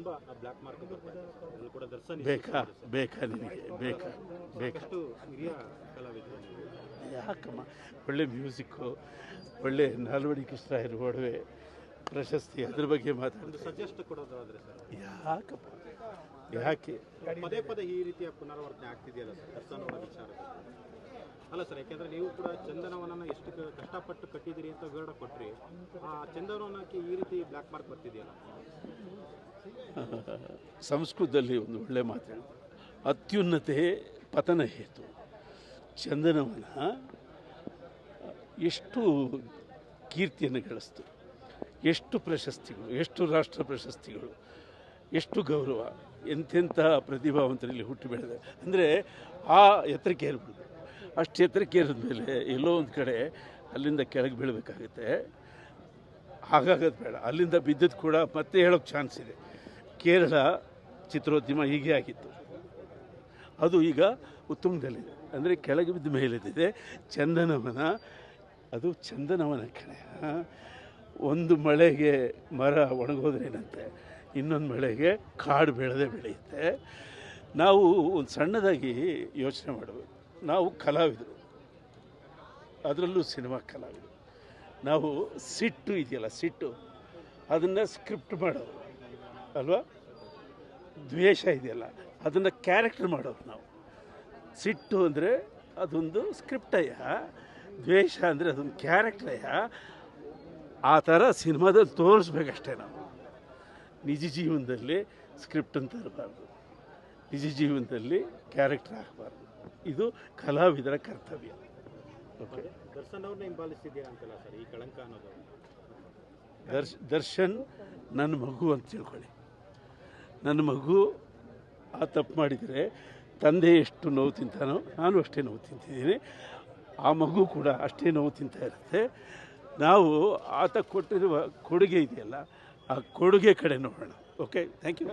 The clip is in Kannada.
ತುಂಬಾ ಬ್ಲ್ಯಾಕ್ ಮಾರ್ಕ್ ಬರ್ತಾರೆ ಅದರಲ್ಲೂ ಕೂಡ ದರ್ಶನ್ ಬೇಕಾ? ಬೇಕಾ ನಿಮಗೆ ಬೇಕಾ? ಬೇಕಾ? ಹಿರಿಯ ಕಲಾವಿದರು ಯಾಕಮ್ಮ? ಒಳ್ಳೆ ಮ್ಯೂಸಿಕ್ಕು ಒಳ್ಳೆ ನಾಲ್ವಡಿ ಕೃಷ್ಣರಾಯರ ಒಡವೆ ಪ್ರಶಸ್ತಿ ಅದ್ರ ಬಗ್ಗೆ ಮಾತಾಡೋದು ಸಜೆಸ್ಟ್ ಕೊಡೋದಾದ್ರೆ ಸರ್. ಯಾಕಪ್ಪ? ಯಾಕೆ? ಪದೇ ಪದೇ ಈ ರೀತಿಯ ಪುನರಾವರ್ತನೆ ಆಗ್ತಿದೆಯಲ್ಲ ಸರ್ ದರ್ಶನ್ ಅವರ ವಿಚಾರದಲ್ಲಿ? ಅಲ್ಲ ಸರ್ ಯಾಕೆಂದ್ರೆ ನೀವು ಕೂಡ ಚಂದನವನನ ಎಷ್ಟು ಕಷ್ಟಪಟ್ಟು ಕಟ್ಟಿದಿರಿ ಅಂತ ವಿವರ ಕೊಟ್ರಿ. ಆ ಚಂದನವನಕ್ಕೆ ಈ ರೀತಿ ಬ್ಲ್ಯಾಕ್ ಮಾರ್ಕ್ ಬರ್ತಿದೆಯಲ್ಲ? ಸಂಸ್ಕೃತದಲ್ಲಿ ಒಂದು ಒಳ್ಳೆ ಮಾತು. ಅತ್ಯುನ್ನತೆ ಪತನ ಹೇತು. ಚಂದನವನ ಎಷ್ಟು ಕೀರ್ತಿಯನ್ನು ಗಳಿಸ್ತು. ಎಷ್ಟು ಪ್ರಶಸ್ತಿಗಳು, ಎಷ್ಟು ರಾಷ್ಟ್ರ ಪ್ರಶಸ್ತಿಗಳು, ಎಷ್ಟು ಗೌರವ, ಎಂಥೆಂಥ ಪ್ರತಿಭಾವಂತರಲ್ಲಿ ಹುಟ್ಟಿ ಬೆಳೆದ. ಅಂದರೆ ಆ ಎತ್ತರಕ್ಕೆ ಇರ್ಬೋದು ಅಷ್ಟು ಎತ್ತರಕ್ಕೆ ಏರಿದ ಮೇಲೆ ಎಲ್ಲೋ ಒಂದು ಕಡೆ ಅಲ್ಲಿಂದ ಕೆಳಗೆ ಬೀಳಬೇಕಾಗುತ್ತೆ. ಹಾಗಾಗೋದು ಬೇಡ. ಅಲ್ಲಿಂದ ಬಿದ್ದದ್ದು ಕೂಡ ಮತ್ತೆ ಹೇಳೋಕ್ಕೆ ಚಾನ್ಸ್ ಇದೆ. ಕೇರಳ ಚಿತ್ರೋದ್ಯಮ ಹೀಗೆ ಆಗಿತ್ತು. ಅದು ಈಗ ಉತ್ತುಂಗದಲ್ಲಿದೆ. ಅಂದರೆ ಕೆಳಗೆ ಬಿದ್ದ ಮೇಲಿದೆ. ಚಂದನವನ, ಅದು ಚಂದನವನ ಕಣೆ. ಒಂದು ಮಳೆಗೆ ಮರ ಒಣಗೋದ್ರೇನಂತೆ ಇನ್ನೊಂದು ಮಳೆಗೆ ಕಾಡು ಬೆಳೆದೇ ಬೆಳೆಯುತ್ತೆ. ನಾವು ಒಂದು ಸಣ್ಣದಾಗಿ ಯೋಚನೆ ಮಾಡಬೇಕು ನಾವು ಕಲಾವಿದರು. ಅದರಲ್ಲೂ ಸಿನಿಮಾ ಕಲಾವಿದರು. ನಾವು ಸಿಟ್ಟು ಇದೆಯಲ್ಲ, ಸಿಟ್ಟು. ಅದನ್ನು ಸ್ಕ್ರಿಪ್ಟ್ ಮಾಡೋದು. ಅಲ್ವಾ? ದ್ವೇಷ ಇದೆಯಲ್ಲ ಅದನ್ನು ಕ್ಯಾರೆಕ್ಟರ್ ಮಾಡೋದು ನಾವು. ಸಿಟ್ಟು ಅಂದರೆ ಅದೊಂದು ಸ್ಕ್ರಿಪ್ಟಯ್ಯ ದ್ವೇಷ ಅಂದರೆ ಅದೊಂದು ಕ್ಯಾರೆಕ್ಟರಯ್ಯ ಆ ಥರ ಸಿನಿಮಾದಲ್ಲಿ ತೋರಿಸ್ಬೇಕಷ್ಟೇ ನಾವು. ನಿಜ ಜೀವನದಲ್ಲಿ ಸ್ಕ್ರಿಪ್ಟ್ ಅಂತ ಇರಬಾರ್ದು. ನಿಜ ಜೀವನದಲ್ಲಿ ಕ್ಯಾರೆಕ್ಟರ್ ಆಗಬಾರ್ದು. ಇದು ಕಲಾವಿದರ ಕರ್ತವ್ಯ. ಓಕೆ ದರ್ಶನ್ ಅವ್ರನ್ನ ಹಿಂಬಾಲಿಸ್ತಿದ್ದೀರಾ ಅಂತಲ್ಲ ಸರ್ ಈ ಕಳಂಕ ಅನ್ನೋದು. ದರ್ಶ್ ದರ್ಶನ್ ನನ್ನ ಮಗು ಅಂತ ತಿಳ್ಕೊಳ್ಳಿ. ನನ್ನ ಮಗು ಆ ತಪ್ಪು ಮಾಡಿದರೆ ತಂದೆ ಎಷ್ಟು ನೋವು ತಿಂತಾನೋ ನಾನು ಅಷ್ಟೇ ನೋವು ತಿಂತಿದ್ದೀನಿ ಆ ಮಗು ಕೂಡ ಅಷ್ಟೇ ನೋವು ತಿಂತಾ ಇರುತ್ತೆ ನಾವು ಆತ ಕೊಟ್ಟಿರುವ ಕೊಡುಗೆ ಇದೆಯಲ್ಲ ಆ ಕೊಡುಗೆ ಕಡೆ ನೋಡೋಣ ಓಕೆ ಥ್ಯಾಂಕ್ ಯು